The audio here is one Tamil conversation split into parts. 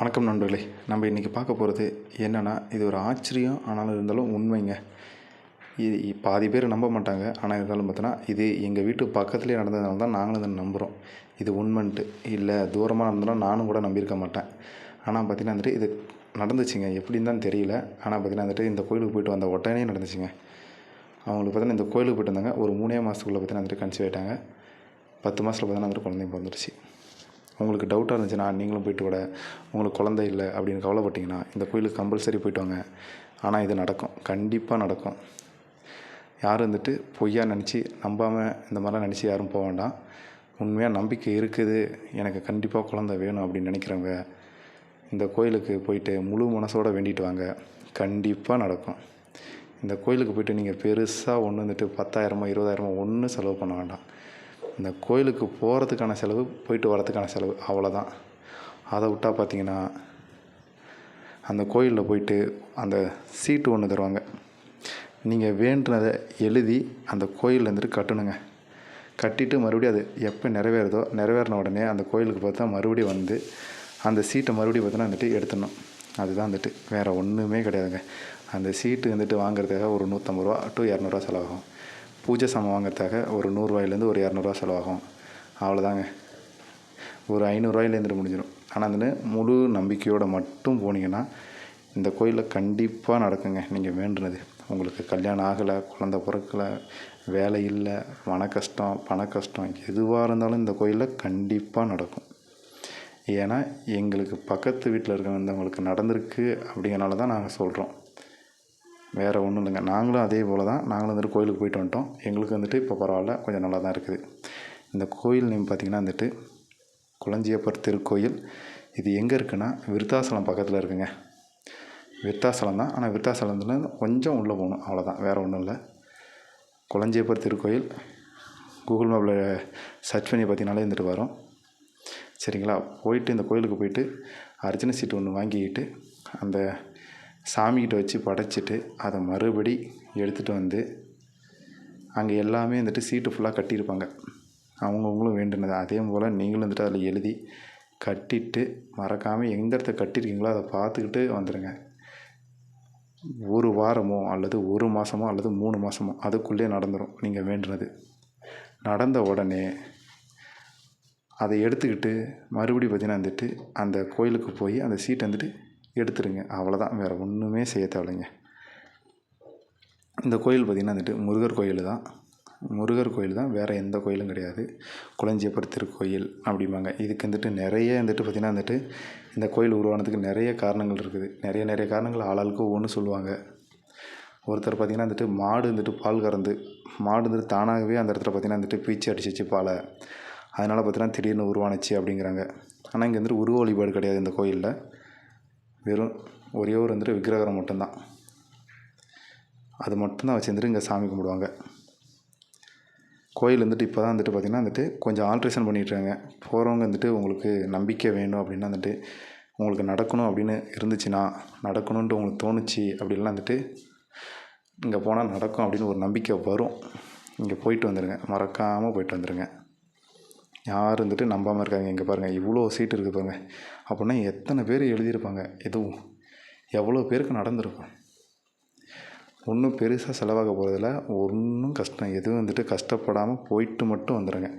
வணக்கம் நண்பர்களே நம்ம இன்றைக்கி பார்க்க போகிறது என்னென்னா இது ஒரு ஆச்சரியம் ஆனாலும் இருந்தாலும் உண்மைங்க. இது பாதி பேர் நம்ப மாட்டாங்க ஆனால் இருந்தாலும் பார்த்தோன்னா இது எங்கள் வீட்டு பக்கத்துலேயே நடந்ததுனால தான் நாங்களும் இதை நம்புகிறோம் இது உண்மைன்ட்டு. இல்லை தூரமாக நடந்தாலும் நானும் கூட நம்பியிருக்க மாட்டேன். ஆனால் பார்த்தீங்கன்னா வந்துட்டு இது நடந்துச்சுங்க. எப்படின்னு தான் தெரியல. ஆனால் பார்த்தீங்கன்னா வந்துட்டு இந்த கோயிலுக்கு போயிட்டு வந்த உடனே நடந்துச்சுங்க. அவங்களுக்கு பார்த்தீங்கன்னா இந்த கோயிலுக்கு போயிட்டு வந்தாங்க. ஒரு மூணே மாதத்துக்குள்ளே பார்த்தீங்கன்னா வந்துட்டு கன்சீவ் ஆகிட்டாங்க பத்து மாதத்தில் பார்த்தீங்கன்னா வந்துட்டு குழந்தையும் பிறந்துருச்சு. உங்களுக்கு டவுட்டாக இருந்துச்சுன்னா நீங்களும் போயிட்டு கூட உங்களுக்கு குழந்தை இல்லை அப்படின்னு கவலைப்பட்டிங்கன்னா இந்த கோயிலுக்கு கம்பல்சரி போயிட்டு வாங்க. ஆனால் இது நடக்கும். கண்டிப்பாக நடக்கும். யாரும் வந்துட்டு பொய்யா நினச்சி நம்பாமல் இந்த மாதிரிலாம் நினச்சி யாரும் போக வேண்டாம். உண்மையாக நம்பிக்கை இருக்குது. எனக்கு கண்டிப்பாக குழந்தை வேணும் அப்படின்னு நினைக்கிறவங்க இந்த கோயிலுக்கு போயிட்டு முழு மனசோட வேண்டிட்டு வாங்க. கண்டிப்பாக நடக்கும். இந்த கோயிலுக்கு போயிட்டு நீங்கள் பெருசாக ஒன்று வந்துட்டு பத்தாயிரமோ இருபதாயிரமோ ஒன்றும் செலவு பண்ண வேண்டாம். இந்த கோயிலுக்கு போகிறதுக்கான செலவு போயிட்டு வரதுக்கான செலவு அவ்வளோதான் அதை விட்டா பார்த்தீங்கன்னா அந்த கோயிலில் போயிட்டு அந்த சீட்டு ஒன்று தருவாங்க. நீங்கள் வேண்டுனதை எழுதி அந்த கோயிலில் இருந்துட்டு கட்டணுங்க. கட்டிட்டு மறுபடியும் அது எப்போ நிறைவேறுதோ நிறைவேறின உடனே அந்த கோயிலுக்கு பார்த்தா மறுபடியும் வந்து அந்த சீட்டை மறுபடியும் பார்த்தோன்னா வந்துட்டு எடுத்துடணும். அதுதான் வந்துட்டு வேறு ஒன்றுமே கிடையாதுங்க. அந்த சீட்டு வந்துட்டு வாங்குறதுக்காக ஒரு நூற்றம்பது ரூபா டு இரநூறுவா செலவாகும். பூஜை சாமான் வாங்குறதுக்காக ஒரு நூறுரூவாயிலேருந்து ஒரு இரநூறுவா செலவாகும். அவ்வளோதாங்க. ஒரு ஐநூறுரூவாயிலேருந்து முடிஞ்சிடும். ஆனால் அந்த முழு நம்பிக்கையோடு மட்டும் போனீங்கன்னா இந்த கோயிலில் கண்டிப்பாக நடக்குங்க. நீங்கள் வேண்டுனது. உங்களுக்கு கல்யாணம் ஆகலை குழந்த பிறக்கலை வேலை இல்லை மன கஷ்டம் பண கஷ்டம் எதுவாக இருந்தாலும் இந்த கோயிலில் கண்டிப்பாக நடக்கும். ஏன்னா எங்களுக்கு பக்கத்து வீட்டில் இருக்கிறவங்களுக்கு நடந்திருக்கு அப்படிங்கிறனால தான் நாங்கள் சொல்கிறோம் வேறு ஒன்றும் இல்லைங்க. நாங்களும் அதே போல் தான் நாங்களும் வந்துட்டு கோயிலுக்கு போயிட்டு வந்துட்டோம். எங்களுக்கு வந்துட்டு இப்போ பரவாயில்ல. கொஞ்சம் நல்லா தான் இருக்குது. இந்த கோயில் நேம் பார்த்திங்கன்னா வந்துட்டு குளஞ்சியப்பர் திருக்கோயில். இது எங்கே இருக்குன்னா விருத்தாசலம் பக்கத்தில் இருக்குங்க. விருத்தாசலம் தான். ஆனால் விருத்தாசலத்துல கொஞ்சம் உள்ளே போகணும். அவ்வளோதான் வேறு ஒன்றும் இல்லை. குளஞ்சியப்பர் திருக்கோயில். கூகுள் மேப்பில் சர்ச் பண்ணி பார்த்தீங்கனாலே இருந்துட்டு வரும். சரிங்களா? போயிட்டு இந்த கோயிலுக்கு போயிட்டு அர்ச்சனை சீட்டு ஒன்று வாங்கிக்கிட்டு அந்த சாமிக்கிட்ட வச்சு படைச்சிட்டு அதை மறுபடி எடுத்துகிட்டு வந்து அங்கே எல்லாமே வந்துட்டு சீட்டு ஃபுல்லாக கட்டியிருப்பாங்க. அவங்கவுங்களும் வேண்டுனது. அதே போல் நீங்களும் வந்துட்டு அதில் எழுதி கட்டிட்டு மறக்காமல் எந்த இடத்த கட்டியிருக்கீங்களோ அதை பார்த்துக்கிட்டு வந்துடுங்க ஒரு வாரமோ அல்லது ஒரு மாதமோ அல்லது மூணு மாதமோ அதுக்குள்ளே நடந்துடும் நீங்கள் வேண்டுனது. நடந்த உடனே அதை எடுத்துக்கிட்டு மறுபடியும் பார்த்தீங்கன்னா வந்துட்டு அந்த கோயிலுக்கு போய் அந்த சீட்டை வந்துட்டு எடுத்துருங்க. அவ்வளோதான். வேறு ஒன்றுமே செய்ய தேவையில்லைங்க. இந்த கோயில் பார்த்திங்கன்னா வந்துட்டு முருகர் கோயில் தான். முருகர் கோயில் தான். வேறு எந்த கோயிலும் கிடையாது. குளஞ்சியப்பர் திருக்கோயில் அப்படிம்பாங்க. இதுக்கு வந்துட்டு நிறைய வந்துட்டு பார்த்திங்கன்னா வந்துட்டு இந்த கோயில் உருவானதுக்கு நிறைய காரணங்கள் இருக்குது. நிறைய நிறைய காரணங்கள் ஆளாளுக்கு ஒவ்வொன்று சொல்லுவாங்க. ஒருத்தர் பார்த்திங்கன்னா வந்துட்டு மாடு வந்துட்டு பால் கறந்து மாடு வந்துட்டு தானாகவே அந்த இடத்துல பார்த்திங்கன்னா வந்துட்டு பீச்சு அடிச்சிச்சு பாலை. அதனால் பார்த்திங்கன்னா திடீர்னு உருவானுச்சு அப்படிங்கிறாங்க. ஆனால் இங்கே வந்துட்டு உருவ வழிபாடு கிடையாது இந்த கோயிலில். வெறும் ஒரே ஒரு வந்துட்டு விக்கிரகம் மட்டும்தான். அது மட்டும்தான் வச்சுருந்துட்டு இங்கே சாமி கும்பிடுவாங்க. கோயில் வந்துட்டு இப்போ தான் வந்துட்டு பார்த்திங்கன்னா வந்துட்டு கொஞ்சம் ஆல்ட்ரேஷன் பண்ணிட்டுருக்காங்க போகிறவங்க வந்துட்டு உங்களுக்கு நம்பிக்கை வேணும் அப்படின்னா வந்துட்டு உங்களுக்கு நடக்கணும் அப்படின்னு இருந்துச்சுன்னா நடக்கணுன்ட்டு உங்களுக்கு தோணுச்சு அப்படின்லாம் வந்துட்டு இங்கே போனால் நடக்கும் அப்படின்னு ஒரு நம்பிக்கை வரும். இங்கே போயிட்டு வந்துடுங்க மறக்காமல் போயிட்டு வந்துடுங்க யார் வந்துட்டு நம்பாமல் இருக்காங்க இங்கே பாருங்கள் இவ்வளோ சீட்டு இருக்குது பாருங்கள் அப்படின்னா எத்தனை பேர் எழுதியிருப்பாங்க? எதுவும். எவ்வளோ பேருக்கு நடந்திருக்கும்? ஒன்றும் பெருசாக செலவாக போகிறதில்ல ஒன்றும் கஷ்டம். எதுவும் வந்துட்டு கஷ்டப்படாமல் போயிட்டு மட்டும் வந்துடுங்க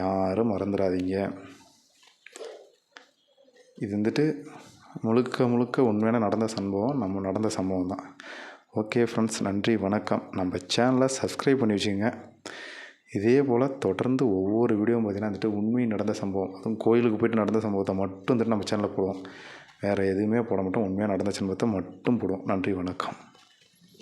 யாரும் மறந்துடாதீங்க. இது வந்துட்டு முழுக்க முழுக்க உண்மையான நடந்த சம்பவம். நம்ம நடந்த சம்பவம் தான் ஓகே ஃப்ரெண்ட்ஸ் நன்றி வணக்கம். நம்ம சேனலை சப்ஸ்கிரைப் பண்ணி வச்சுக்கோங்க. இதே போல் தொடர்ந்து ஒவ்வொரு வீடியோவும் பார்த்திங்கன்னா வந்துட்டு உண்மை நடந்த சம்பவம் அதுவும் கோயிலுக்கு போயிட்டு நடந்த சம்பவத்தை மட்டும் வந்துட்டு நம்ம சேனலில் போடுவோம். வேறு எதுவுமே போட மாட்டோம். உண்மையாக நடந்த சம்பவத்தை மட்டும் போடுவோம். நன்றி வணக்கம்.